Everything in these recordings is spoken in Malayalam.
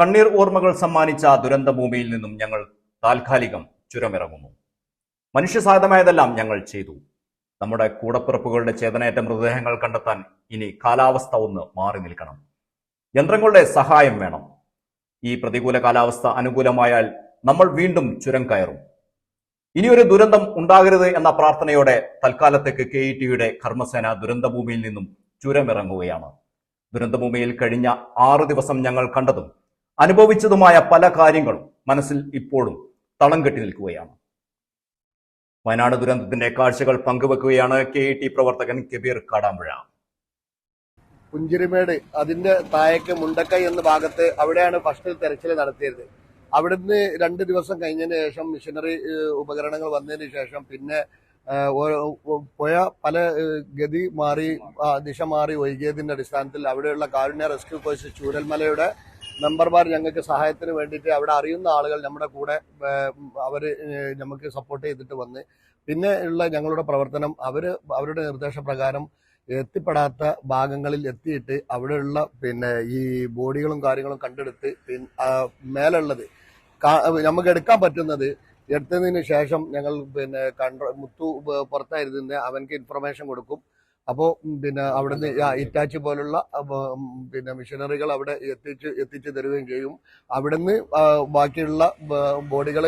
കണ്ണീർ ഓർമ്മകൾ സമ്മാനിച്ച ദുരന്തഭൂമിയിൽ നിന്നും ഞങ്ങൾ താൽക്കാലികം ചുരമിറങ്ങുന്നു. മനുഷ്യസാധ്യമായതെല്ലാം ഞങ്ങൾ ചെയ്തു. നമ്മുടെ കൂടപ്പിറപ്പുകളുടെ ചേതനയേറ്റ മൃതദേഹങ്ങൾ കണ്ടെത്താൻ ഇനി കാലാവസ്ഥ ഒന്ന് മാറി നിൽക്കണം. യന്ത്രങ്ങളുടെ സഹായം വേണം. ഈ പ്രതികൂല കാലാവസ്ഥ അനുകൂലമായാൽ നമ്മൾ വീണ്ടും ചുരം കയറും. ഇനിയൊരു ദുരന്തം ഉണ്ടാകരുത് എന്ന പ്രാർത്ഥനയോടെ തൽക്കാലത്തേക്ക് കെ ഇ ടിയുടെ കർമ്മസേന ദുരന്തഭൂമിയിൽ നിന്നും ചുരമിറങ്ങുകയാണ്. ദുരന്തഭൂമിയിൽ കഴിഞ്ഞ ആറു ദിവസം ഞങ്ങൾ കണ്ടതും അനുഭവിച്ചതുമായ പല കാര്യങ്ങളും മനസ്സിൽ ഇപ്പോഴും തളം കെട്ടി നിൽക്കുകയാണ്. വയനാട് ദുരന്തത്തിന്റെ കാഴ്ചകൾ പങ്കുവെക്കുകയാണ് കെ ടി പ്രവർത്തകൻ കബീർ കാടാമ്പുഴ. പുഞ്ചിരിമേട് അതിന്റെ താഴേക്ക് മുണ്ടക്കൈ എന്ന ഭാഗത്ത് അവിടെയാണ് ഫസ്റ്റ് തെരച്ചിൽ നടത്തിയത്. അവിടുന്ന് രണ്ട് ദിവസം കഴിഞ്ഞതിന് ശേഷം മിഷനറി ഉപകരണങ്ങൾ വന്നതിന് ശേഷം പിന്നെ പുഴ പല ഗതി മാറി ദിശ മാറി ഒഴുകിയതിന്റെ അടിസ്ഥാനത്തിൽ അവിടെയുള്ള കാരുണ്യ റെസ്ക്യൂ ഫോഴ്സ് ചൂരൽമലയുടെ മെമ്പർമാർ ഞങ്ങൾക്ക് സഹായത്തിന് വേണ്ടിയിട്ട് അവിടെ അറിയുന്ന ആളുകൾ നമ്മുടെ കൂടെ അവർ നമുക്ക് സപ്പോർട്ട് ചെയ്തിട്ട് വന്ന്. പിന്നെ ഉള്ള ഞങ്ങളുടെ പ്രവർത്തനം അവർ അവരുടെ നിർദ്ദേശപ്രകാരം എത്തിപ്പെടാത്ത ഭാഗങ്ങളിൽ എത്തിയിട്ട് അവിടെയുള്ള പിന്നെ ഈ ബോഡികളും കാര്യങ്ങളും കണ്ടെടുത്ത് പിന്നെ മേലുള്ളത്. നമുക്ക് എടുക്കാൻ പറ്റുന്നത് എടുത്തതിന് ശേഷം ഞങ്ങൾ പിന്നെ കൺട്രോ മുത്തു പുറത്തായിരുന്നെ അവൻക്ക് ഇൻഫർമേഷൻ കൊടുക്കും. അപ്പോൾ പിന്നെ അവിടുന്ന് ആ ഇറ്റാച്ചി പോലുള്ള പിന്നെ മിഷനറികൾ അവിടെ എത്തിച്ച് എത്തിച്ചു തരുകയും ചെയ്യും. അവിടുന്ന് ബാക്കിയുള്ള ബോഡികൾ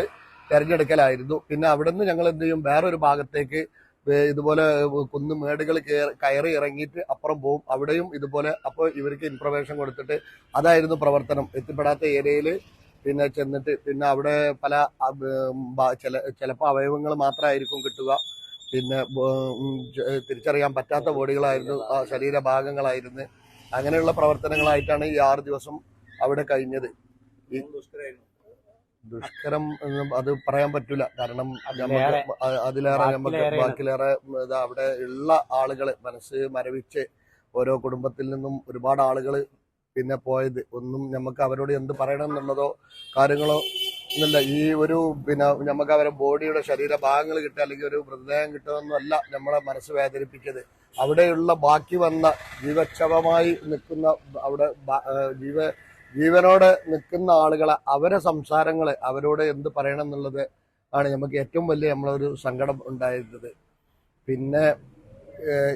തിരഞ്ഞെടുക്കലായിരുന്നു. പിന്നെ അവിടുന്ന് ഞങ്ങൾ എന്ത് ചെയ്യും? വേറൊരു ഭാഗത്തേക്ക് ഇതുപോലെ കുന്ന് മേടുകൾ കയറി ഇറങ്ങിയിട്ട് അപ്പുറം പോവും. അവിടെയും ഇതുപോലെ അപ്പോൾ ഇവർക്ക് ഇൻഫർമേഷൻ കൊടുത്തിട്ട് അതായിരുന്നു പ്രവർത്തനം. എത്തിപ്പെടാത്ത ഏരിയയിൽ പിന്നെ ചെന്നിട്ട് പിന്നെ അവിടെ പല ചില ചിലപ്പോൾ അവയവങ്ങൾ മാത്രമായിരിക്കും കിട്ടുക. പിന്നെ തിരിച്ചറിയാൻ പറ്റാത്ത ബോഡികളായിരുന്നു ആ ശരീരഭാഗങ്ങളായിരുന്നു. അങ്ങനെയുള്ള പ്രവർത്തനങ്ങളായിട്ടാണ് ഈ ആറ് ദിവസം അവിടെ കഴിഞ്ഞത്. ദുഷ്കരം എന്ന് അത് പറയാൻ പറ്റൂല. കാരണം അതിലേറെ- നമുക്ക് ബാക്കിലേറെ അവിടെ ഉള്ള ആളുകൾ മനസ്സ് മരവിച്ച് ഓരോ കുടുംബത്തിൽ നിന്നും ഒരുപാട് ആളുകൾ പിന്നെ പോയത്. ഒന്നും നമുക്ക് അവരോട് എന്ത് പറയണം എന്നുള്ളതോ കാര്യങ്ങളോ ഒന്നുമില്ല ഈ ഒരു പിന്നെ നമുക്ക് അവരെ ബോഡിയുടെ ശരീരഭാഗങ്ങൾ കിട്ടുക അല്ലെങ്കിൽ ഒരു മൃതദേഹം കിട്ടുമെന്നല്ല നമ്മളെ മനസ്സ് വേദനിപ്പിച്ചത് അവിടെയുള്ള ബാക്കി വന്ന ജീവക്ഷവമായി നിൽക്കുന്ന അവിടെ ജീവ ജീവനോടെ നിൽക്കുന്ന ആളുകളെ അവരെ സംസാരങ്ങൾ അവരോട് എന്ത് പറയണം എന്നുള്ളത് ആണ് നമുക്ക് ഏറ്റവും വലിയ നമ്മളൊരു സങ്കടം ഉണ്ടായിരുന്നത്. പിന്നെ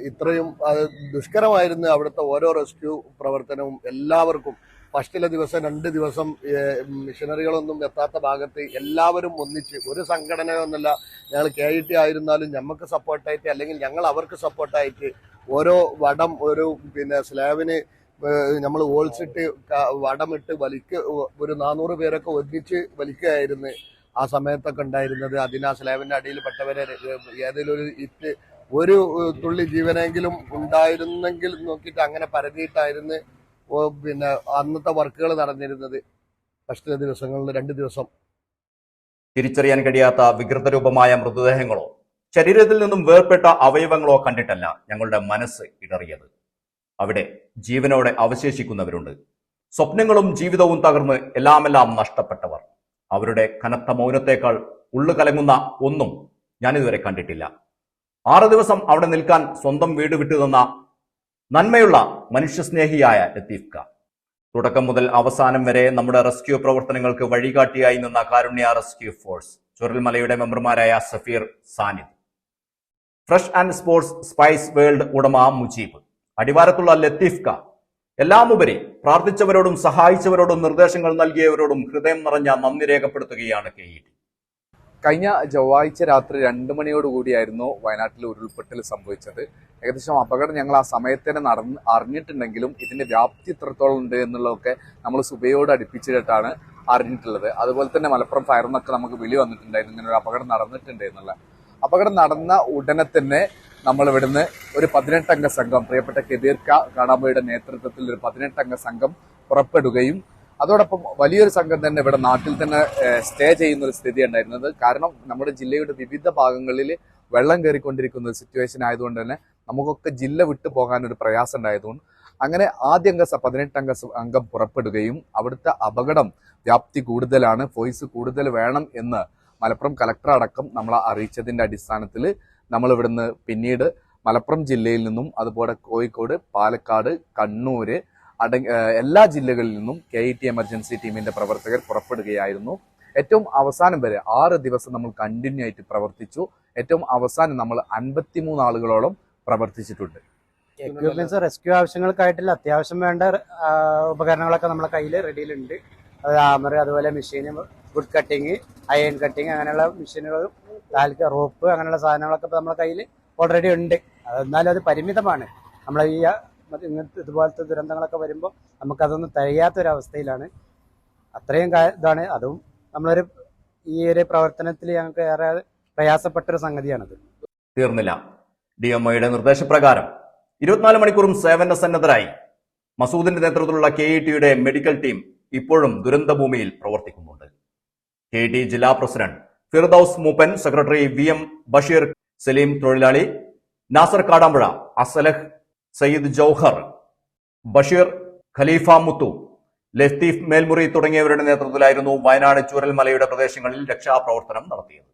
ഇത്രയും അത് ദുഷ്കരമായിരുന്നു അവിടുത്തെ ഓരോ റെസ്ക്യൂ പ്രവർത്തനവും എല്ലാവർക്കും. ഫസ്റ്റിലെ ദിവസം രണ്ട് ദിവസം മിഷനറികളൊന്നും എത്താത്ത ഭാഗത്ത് എല്ലാവരും ഒന്നിച്ച് ഒരു സംഘടനയൊന്നുമല്ല. ഞങ്ങൾ കെ ഐ ടി ആയിരുന്നാലും ഞമ്മക്ക് സപ്പോർട്ടായിട്ട് അല്ലെങ്കിൽ ഞങ്ങൾ അവർക്ക് സപ്പോർട്ടായിട്ട് ഓരോ വടം ഒരു പിന്നെ സ്ലാബിന് നമ്മൾ ഓൾസിട്ട് വടമിട്ട് വലിക്ക് ഒരു നാനൂറ് പേരൊക്കെ ഒന്നിച്ച് വലിക്കുകയായിരുന്നു ആ സമയത്തൊക്കെ ഉണ്ടായിരുന്നത്. അതിന് ആ സ്ലാബിന്റെ അടിയിൽ പെട്ടവരെ ഏതെങ്കിലും ഒരു ഇറ്റ് ഒരു തുള്ളി ജീവനെങ്കിലും ഉണ്ടായിരുന്നെങ്കിൽ നോക്കിയിട്ട് അങ്ങനെ പരതിയിട്ടായിരുന്നു പിന്നെ അന്നത്തെ വർക്കുകൾ നടന്നിരുന്നത്. ഫസ്റ്റ് ദിവസങ്ങളിൽ രണ്ട് ദിവസം. തിരിച്ചറിയാൻ കഴിയാത്ത വികൃതരൂപമായ മൃതദേഹങ്ങളോ ശരീരത്തിൽ നിന്നും വേർപെട്ട അവയവങ്ങളോ കണ്ടിട്ടല്ല ഞങ്ങളുടെ മനസ്സ് ഇടറിയത്. അവിടെ ജീവനോടെ അവശേഷിക്കുന്നവരുണ്ട്. സ്വപ്നങ്ങളും ജീവിതവും തകർന്ന് എല്ലാമെല്ലാം നഷ്ടപ്പെട്ടവർ. അവരുടെ കനത്ത മൗനത്തേക്കാൾ ഉള്ളു കലങ്ങുന്ന ഒന്നും ഞാനിതുവരെ കണ്ടിട്ടില്ല. ആറ് ദിവസം അവിടെ നിൽക്കാൻ സ്വന്തം വീട് വിട്ടുതന്ന നന്മയുള്ള മനുഷ്യസ്നേഹിയായ ലത്തീഫ്ക തുടക്കം മുതൽ അവസാനം വരെ നമ്മുടെ റെസ്ക്യൂ പ്രവർത്തനങ്ങൾക്ക് വഴികാട്ടിയായി നിന്ന കാരുണ്യ റെസ്ക്യൂ ഫോഴ്സ് ചുരൽമലയുടെ മെമ്പർമാരായ Safeer Sanid. Fresh and sports spice world ഉടമ മുജീബ്. അടിവാരത്തുള്ള ലത്തീഫ്ക ഖാൻ എല്ലാമുപരി പ്രാർത്ഥിച്ചവരോടും സഹായിച്ചവരോടും നിർദ്ദേശങ്ങൾ നൽകിയവരോടും ഹൃദയം നിറഞ്ഞ നന്ദി രേഖപ്പെടുത്തുകയാണ് കെ ഇ കഴിഞ്ഞ ചൊവ്വാഴ്ച രാത്രി രണ്ട് മണിയോടുകൂടിയായിരുന്നു വയനാട്ടിൽ ഉരുൾപൊട്ടൽ സംഭവിച്ചത്. ഏകദേശം അപകടം ഞങ്ങൾ ആ സമയത്ത് തന്നെ നടന്ന് അറിഞ്ഞിട്ടുണ്ടെങ്കിലും ഇതിന്റെ വ്യാപ്തി എത്രത്തോളം ഉണ്ട് എന്നുള്ളതൊക്കെ നമ്മൾ സുബയോട് അടുപ്പിച്ചിട്ടാണ് അറിഞ്ഞിട്ടുള്ളത്. അതുപോലെ തന്നെ മലപ്പുറം ഫയറിൽ നിന്നൊക്കെ നമുക്ക് വിളി വന്നിട്ടുണ്ടായിരുന്നു. ഇങ്ങനെ ഒരു അപകടം നടന്നിട്ടുണ്ട് എന്നുള്ള. അപകടം നടന്ന ഉടനെ തന്നെ നമ്മൾ ഇവിടുന്ന് ഒരു പതിനെട്ടംഗ സംഘം പ്രിയപ്പെട്ട കെബീർ കാണാമ്പോയുടെ നേതൃത്വത്തിൽ ഒരു പതിനെട്ടംഗ സംഘം പുറപ്പെടുകയും അതോടൊപ്പം വലിയൊരു സംഘം തന്നെ ഇവിടെ നാട്ടിൽ തന്നെ സ്റ്റേ ചെയ്യുന്ന ഒരു സ്ഥിതി ഉണ്ടായിരുന്നത്. കാരണം നമ്മുടെ ജില്ലയുടെ വിവിധ ഭാഗങ്ങളിൽ വെള്ളം കയറിക്കൊണ്ടിരിക്കുന്ന ഒരു സിറ്റുവേഷൻ ആയതുകൊണ്ട് തന്നെ നമുക്കൊക്കെ ജില്ല വിട്ടു പോകാൻ ഒരു പ്രയാസം ഉണ്ടായതുകൊണ്ട് അങ്ങനെ ആദ്യ അംഗ പതിനെട്ടംഗ അംഗം പുറപ്പെടുകയും അവിടുത്തെ അപകടം വ്യാപ്തി കൂടുതലാണ് ഫോയ്സ് കൂടുതൽ വേണം എന്ന് മലപ്പുറം കലക്ടർ അടക്കം നമ്മളെ അറിയിച്ചതിന്റെ അടിസ്ഥാനത്തിൽ നമ്മൾ ഇവിടുന്ന് പിന്നീട് മലപ്പുറം ജില്ലയിൽ നിന്നും അതുപോലെ കോഴിക്കോട് പാലക്കാട് കണ്ണൂര് എല്ലാ ജില്ലകളിൽ നിന്നും കെ ഇ ടി എമർജൻസി ടീമിന്റെ പ്രവർത്തകർ പുറപ്പെടുകയായിരുന്നു. ഏറ്റവും അവസാനം വരെ ആറ് ദിവസം നമ്മൾ കണ്ടിന്യൂ ആയിട്ട് പ്രവർത്തിച്ചു. ഏറ്റവും അവസാനം നമ്മൾ അൻപത്തിമൂന്ന് ആളുകളോളം പ്രവർത്തിച്ചിട്ടുണ്ട്. എക്യുപ്മെന്റ്സ് റെസ്ക്യൂ ആവശ്യങ്ങൾക്കായിട്ടുള്ള അത്യാവശ്യം വേണ്ട ഉപകരണങ്ങളൊക്കെ നമ്മളെ കയ്യിൽ റെഡിയിലുണ്ട്. അത് അതുപോലെ machine wood cutting iron cutting അങ്ങനെയുള്ള മെഷീനുകളും താൽക്ക റോപ്പ് അങ്ങനെയുള്ള സാധനങ്ങളൊക്കെ നമ്മുടെ കയ്യിൽ ഓൾറെഡി ഉണ്ട്. എന്നാലും അത് പരിമിതമാണ്. നമ്മൾ ഈ ഇങ്ങനത്തെ ഇതുപോലത്തെ ദുരന്തങ്ങളൊക്കെ വരുമ്പോൾ നമുക്കതൊന്നും തികയാത്തൊരവസ്ഥയിലാണ്. അത്രയും ഇതാണ്. അതും നമ്മളൊരു ഈ ഒരു പ്രവർത്തനത്തിൽ ഞങ്ങൾക്ക് ഏറെ പ്രയാസപ്പെട്ടൊരു സംഗതിയാണത്. തീർന്നില്ല. ഡി എം ഒയുടെ നിർദ്ദേശപ്രകാരം ഇരുപത്തിനാല് മണിക്കൂറും സേവന സന്നദ്ധരായി മസൂദിന്റെ നേതൃത്വത്തിലുള്ള കെ ഇ ടിയുടെ മെഡിക്കൽ ടീം ഇപ്പോഴും ദുരന്തഭൂമിയിൽ പ്രവർത്തിക്കുന്നുണ്ട്. കെ ടി ജില്ലാ president Firdous Mooppan secretary V M Basheer Saleem തൊഴിലാളി നാസർ കാടാമ്പുഴ അസലഹ് സയ്യിദ് ജൌഹർ ബഷീർ ഖലീഫ മുത്തു ലത്തീഫ് മേൽമുറി തുടങ്ങിയവരുടെ നേതൃത്വത്തിലായിരുന്നു വയനാട് ചൂരൽമലയുടെ പ്രദേശങ്ങളിൽ രക്ഷാപ്രവർത്തനം നടത്തിയത്.